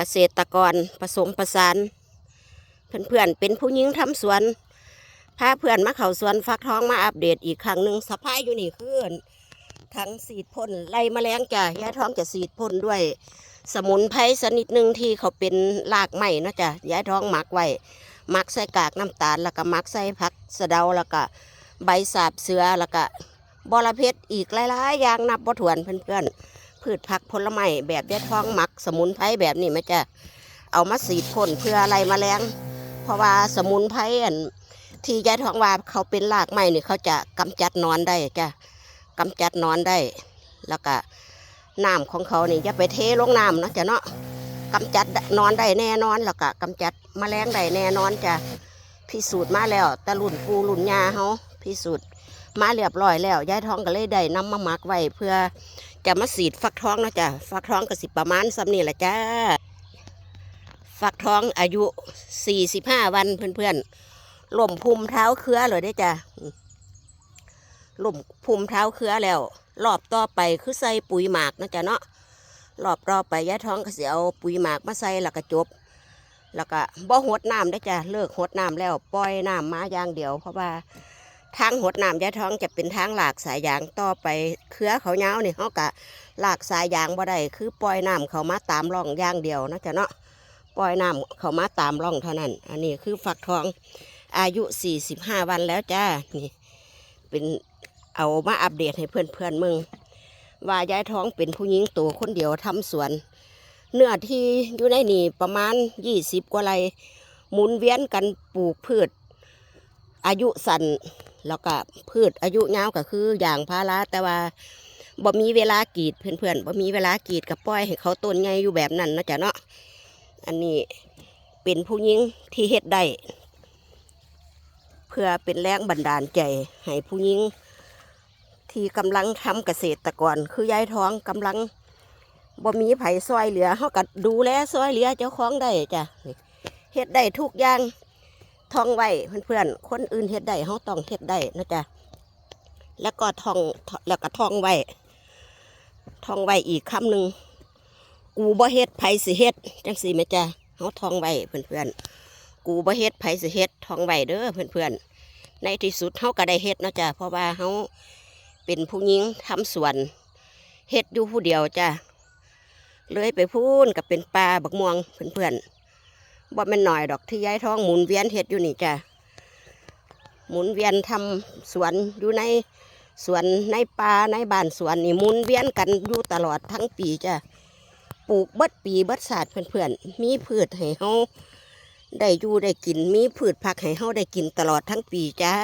เกษตรกรผสมประสาน เพื่อนๆเป็นผู้หญิงทำสวนพาเพื่อนมาเขาสวนฟักทองมาอัปเดตอีกครั้งหนึ่งสะพายอยู่นี่คือทั้งสีดพ่นไล่แมลงจ้ะยายท้องจะสีดพ่นด้วย สมุนไพรชนิดหนึ่งที่เขาเป็นรากไม้นาะจ้ะยายท้องหมักไว้หมักใส่กากน้ำตาลแล้วก็หมักใส่ผักสะเดาแล้วก็ใบสาบเสือแล้วก็บอระเพ็ดอีกหลายๆอย่างนับบ่ถ้วนเพื่อนๆ พืชผักผลไม้แบบยายท้องหมัก สมุนไพรแบบนี้ไหมจ้ะเอามาสีดพ่นเพื่ออะไรมแมลงเพราะว่าสมุนไพรอันที่ยายท้องว่าเขาเป็นรากไม้นี่เขาจะกำจัดนอนได้จ้ะกำจัดนอนได้ แล้วก็น้ำของเขานี่จะไปเทลงน้ำเนาะจ้ะเนาะกำจัดนอนได้แน่นอนแล้วก็กำจัดแมลงได้แน่นอนจ้ะพิสูจน์มาแล้วต่รุ่นปูรุ่นยาเขาพิสูจน์มาเรียบร้อยแล้วยายท้องก็เลยได้นำมามักไว้เพื่อ จะมาสีดฟักทองนะจ้ะฟักทองก็สิประมาณสำนี่แหละจ้า ฟักทองอายุ45วันเพื่อนๆล่มพุมเท้าเครือเลยได้จ้ะล่มพุมเท้าเครือแล้ว รอบต่อไปคือใส่ปุ๋ยหมากนะจ๊ะเนาะรอบต่อไปยาท้องก็เสิเอาปุ๋ยหมากมาใส่แล้วก็จบ แล้วก็บ่หดน้ำได้จ้ะเลิกหดน้ำแล้วปล่อยน้ำมาอย่างเดียวเพราะว่า ทางหดน้ำยายท้องจะเป็นทางหลากสายยางต่อไปเครือเขาเงาวนี่เขากะหลากสายยางบ่ได้คือปล่อยน้ำเขามาตามร่องย่างเดียวนะจ๊ะเนาะปล่อยน้ำเขามาตามร่องเท่านั้น อันนี้คือฝักทองอายุ 45 วันแล้วจ้านี่เป็นเอามาอัปเดตให้เพื่อนเพื่อนมึงว่ายายท้องเป็นผู้หญิงตัวคนเดียวทำสวน เนื้อที่อยู่ในนี่ประมาณ 20 กว่าไรหมุนเวียนกันปลูกพืช อายุสั้น แล้วก็พืชอายุยาวก็คืออย่างพาราแต่ว่าบ่มีเวลากีดเพื่อนๆบ่มีเวลากีดกับปล่อยให้เขาต้นไงอยู่แบบนั้นนะจ๊ะเนาะอันนี้เป็นผู้หญิงที่เฮ็ดได้เพื่อเป็นแรงบันดาลใจให้ผู้หญิงที่กำลังทำเกษตรกรคือยายท้องกำลังบ่มีไผ่ซอยเหลือเขาก็ดูแลซอยเหลือเจ้าของได้จ้ะเฮ็ดได้ทุกอย่าง ท่องไว้เพื่อนๆคนอื่นเฮ็ดได้เขาต้องเฮ็ดได้นะจ๊ะแล้วก็ท่องแล้วก็ท่องไว้ท่องไว้อีกคำหนึ่งกูบ่เฮ็ดไผสิเฮ็ดจังสี่แม่จ้าเฮาท่องไว้เพื่อนๆกูบ่เฮ็ดไผสิเฮ็ดท่องไว้เด้อเพื่อนๆในที่สุดเฮาก็ได้เฮ็ดนะจ้าเพราะว่าเฮาเป็นผู้หญิงทำสวนเฮ็ดอยู่ผู้เดียวจ้าเลยไปพูนกับเป็นปลาบักม่วงเพื่อนๆ บ่แม่นหน่อยดอกที่ย้ายท้องหมุนเวียนเห็ดอยู่นี่จ้ะหมุนเวียนทำสวนอยู่ในสวนในป่าในบ้านสวนนี่หมุนเวียนกันอยู่ตลอดทั้งปีจ้ะปลูกเบิดปีเบิดศาสตร์เพื่อนๆมีพืชให้เฮาได้อยู่ได้กินมีพืชผักให้เฮาได้กินตลอดทั้งปีจ้า